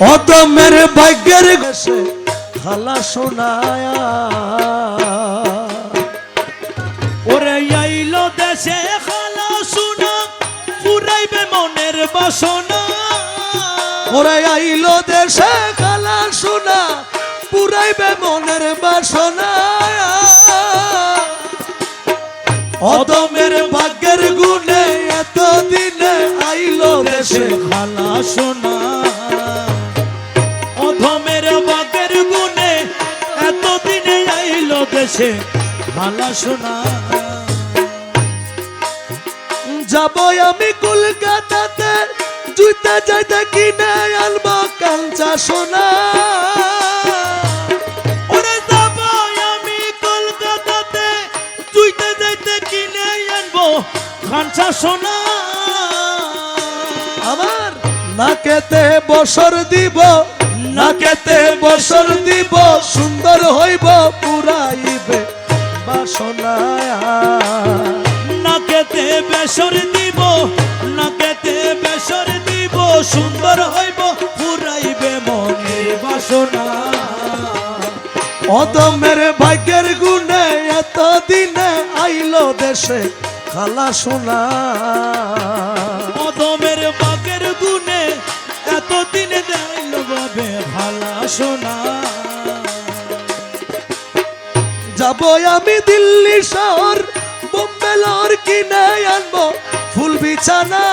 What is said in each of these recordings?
অদমের ভাগ্যের গেছে খালা শোনায়া ওরে আইলো দেশে খালা শুনা পুরাইবে মনের বাসনা। ওরে আইলো দেশে খালা শোনা পুরাইবে মনের বাসনা। অদমের ভাগ্যের গুণে এত দিনে আইলো দেশে খালা সোনা। দেশে খালা সোনা যাব আমি কলকাতাতে, জুইতে যাইতে কিনে আনব কাঞ্চা সোনা খাঞ্চা সোনা আমার নাকেতে বসর দিব নাকেতে বসর দিব, সুন্দর হইব, পুরাইবে বাসনায় নাকেতে বেসর দিব, নাকেতে বেসর দিব, সুন্দর হইব, পুরাইবে মনে বাসনা। অদমের ভাগ্যের গুণে এত দিনে আইলো দেশে খালা সোনা ভালা যাব আমি দিল্লি শহর বোম্বে লহর কিনে আনব ফুল বিছানা।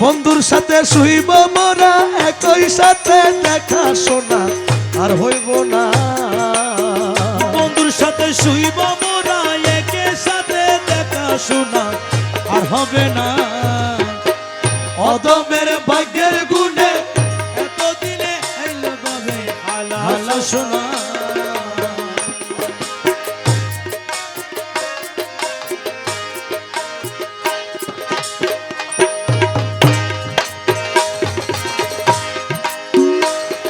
বন্ধুর সাথে শুইব মোরা, একই সাথে দেখা শোনা, আর হইব না। বন্ধুর সাথে শুইব শোনা আর হবে না। অদমের ভাগ্যের গুণে এতদিনে ভালা শোনা।